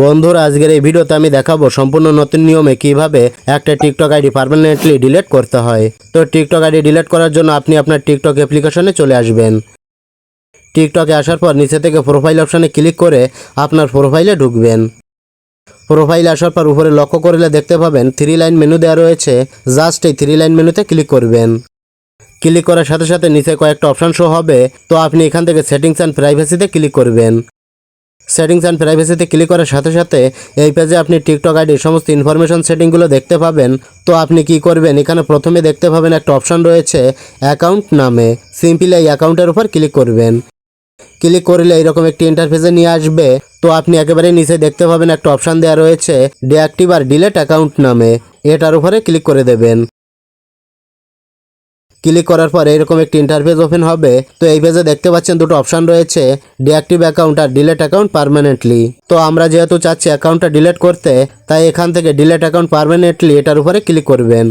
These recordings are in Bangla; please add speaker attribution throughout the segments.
Speaker 1: বন্ধুরা, আজকের এই ভিডিওতে আমি দেখাবো সম্পূর্ণ নতুন নিয়মে কীভাবে একটা টিকটক আইডি পার্মানেন্টলি ডিলিট করতে হয়। তো টিকটক আইডি ডিলিট করার জন্য আপনি আপনার টিকটক অ্যাপ্লিকেশনে চলে আসবেন। টিকটকে আসার পর নিচে থেকে প্রোফাইল অপশানে ক্লিক করে আপনার প্রোফাইলে ঢুকবেন। প্রোফাইলে আসার পর উপরে লক্ষ্য করলে দেখতে পাবেন থ্রি লাইন মেনু দেওয়া রয়েছে। জাস্ট এই থ্রি লাইন মেনুতে ক্লিক করবেন। ক্লিক করার সাথে সাথে নিচে কয়েকটা অপশান শো হবে। তো আপনি এখান থেকে সেটিংস অ্যান্ড প্রাইভেসিতে ক্লিক করবেন। সেটিংস অ্যান্ড প্রাইভেসিতে ক্লিক করার সাথে সাথে এই পেজে আপনি টিকটক আইডির সমস্ত ইনফরমেশন সেটিংগুলো দেখতে পাবেন। তো আপনি কি করবেন? এখানে প্রথমে দেখতে পাবেন একটা অপশান রয়েছে অ্যাকাউন্ট নামে। সিম্পলি এই অ্যাকাউন্টের উপর ক্লিক করবেন। ক্লিক করলে এরকম একটি ইন্টারফেসে নিয়ে আসবে। তো আপনি একেবারে নিচে দেখতে পাবেন একটা অপশান দেওয়া রয়েছে ডিঅ্যাক্টিভ আর ডিলেট অ্যাকাউন্ট নামে। এটার উপরে ক্লিক করে দেবেন। ক্লিক করার পর এরকম একটি ইন্টারফেস ওপেন হবে। তো এই পেজে দেখতে পাচ্ছেন দুটো অপশান রয়েছে ডিঅ্যাক্টিভ অ্যাকাউন্ট আর ডিলেট অ্যাকাউন্ট পার্মানেন্টলি তো আমরা যেহেতু চাচ্ছি অ্যাকাউন্টটা ডিলেট করতে, তাই এখান থেকে ডিলেট অ্যাকাউন্ট পার্মানেন্টলি এটার উপরে ক্লিক করবেন।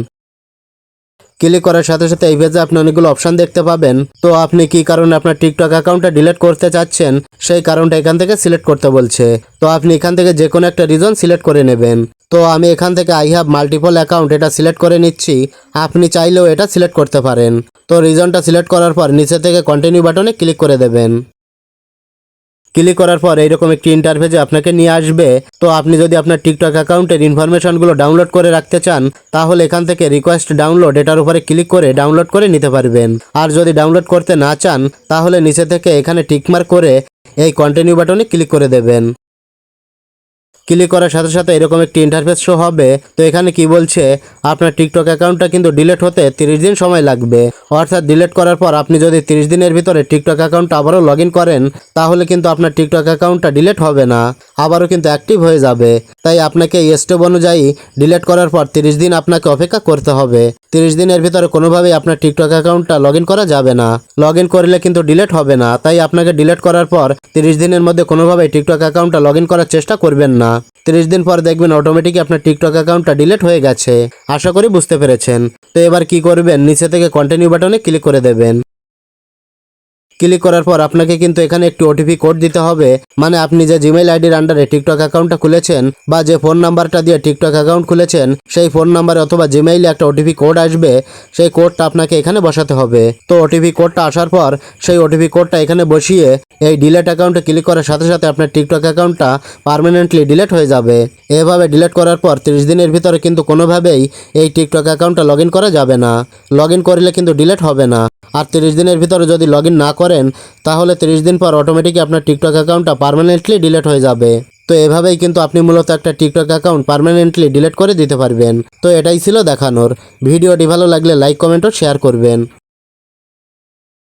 Speaker 1: ক্লিক করার সাথে সাথে এই পেজে আপনি অনেকগুলো অপশান দেখতে পাবেন। তো আপনি কি কারণে আপনার টিকটক অ্যাকাউন্টটা ডিলিট করতে চাচ্ছেন, সেই কারণটা এখান থেকে সিলেক্ট করতে বলছে। তো আপনি এখান থেকে যে কোনো একটা রিজন সিলেক্ট করে নেবেন। তো আমি এখান থেকে আই হ্যাভ মাল্টিপল অ্যাকাউন্ট এটা সিলেক্ট করে নিচ্ছি। আপনি চাইলেও এটা সিলেক্ট করতে পারেন। তো রিজনটা সিলেক্ট করার পর নিচে থেকে কন্টিনিউ বাটনে ক্লিক করে দেবেন। ক্লিক করার পর এইরকম একটি ইন্টারফেসে আপনাকে নিয়ে আসবে। তো আপনি যদি আপনার টিকটক অ্যাকাউন্টের ইনফরমেশনগুলো ডাউনলোড করে রাখতে চান, তাহলে এখান থেকে রিকোয়েস্ট ডাউনলোড এটার উপরে ক্লিক করে ডাউনলোড করে নিতে পারবেন। আর যদি ডাউনলোড করতে না চান, তাহলে নিচে থেকে এখানে টিকমার্ক করে এই কন্টিনিউ বাটনে ক্লিক করে দেবেন। ক্লিক করার সাথে সাথে এরকম একটি ইন্টারফেস শো হবে। তো এখানে কি বলছে? আপনার টিকটক অ্যাকাউন্টটা কিন্তু ডিলেট হতে তিরিশ দিন সময় লাগবে। অর্থাৎ ডিলেট করার পর আপনি যদি তিরিশ দিনের ভিতরে টিকটক অ্যাকাউন্ট আবারও লগ করেন, তাহলে কিন্তু আপনার টিকটক অ্যাকাউন্টটা ডিলেট হবে না। আবারও কিন্তু অ্যাক্টিভ হয়ে যাবে। তাই আপনাকে স্টেপ অনুযায়ী ডিলিট করার পর তিরিশ দিন আপনাকে অপেক্ষা করতে হবে। তিরিশ দিনের ভিতরে কোনোভাবেই আপনার টিকটক অ্যাকাউন্টটা লগ করা যাবে না। লগ করলে কিন্তু ডিলেট হবে না। তাই আপনাকে ডিলেট করার পর তিরিশ দিনের মধ্যে কোনোভাবেই টিকটক অ্যাকাউন্টটা লগ করার চেষ্টা করবেন না। তিরিশ দিন পর দেখবেন অটোমেটিক আপনার টিকটক অ্যাকাউন্টটা ডিলিট হয়ে গেছে। আশা করি বুঝতে পেরেছেন। তো এবার কি করবেন? নিচে থেকে কন্টিনিউ বাটনে ক্লিক করে দেবেন। ক্লিক করার পর আপনাকে কিন্তু এখানে একটি ওটিপি কোড দিতে হবে। মানে আপনি যে জিমেইল আইডির আন্ডারে টিকটক অ্যাকাউন্টটা খুলেছেন বা যে ফোন নাম্বারটা দিয়ে টিকটক অ্যাকাউন্ট খুলেছেন, সেই ফোন নাম্বারে অথবা জিমেইলে একটা ওটিপি কোড আসবে, সেই কোডটা আপনাকে এখানে বসাতে হবে। তো ওটিপি কোডটা আসার পর সেই ওটিপি কোডটা এখানে বসিয়ে এই ডিলেট অ্যাকাউন্টে ক্লিক করার সাথে সাথে আপনার টিকটক অ্যাকাউন্টটা পার্মানেন্টলি ডিলেট হয়ে যাবে। এভাবে ডিলেট করার পর তিরিশ দিনের ভিতরে কিন্তু কোনোভাবেই এই টিকটক অ্যাকাউন্টটা লগ করা যাবে না। লগ করলে কিন্তু ডিলেট হবে না। আর তিরিশ দিনের ভিতরে যদি লগ না করেন, তাহলে তিরিশ দিন পর অটোমেটিক আপনার টিকটক অ্যাকাউন্টটা পারমানেন্টলি ডিলেট হয়ে যাবে। তো এভাবেই কিন্তু আপনি মূলত একটা টিকটক অ্যাকাউন্ট পারমানেন্টলি ডিলিট করে দিতে পারবেন। তো এটাই ছিল দেখানোর। ভিডিওটি ভালো লাগলে লাইক কমেন্ট ও শেয়ার করবেন।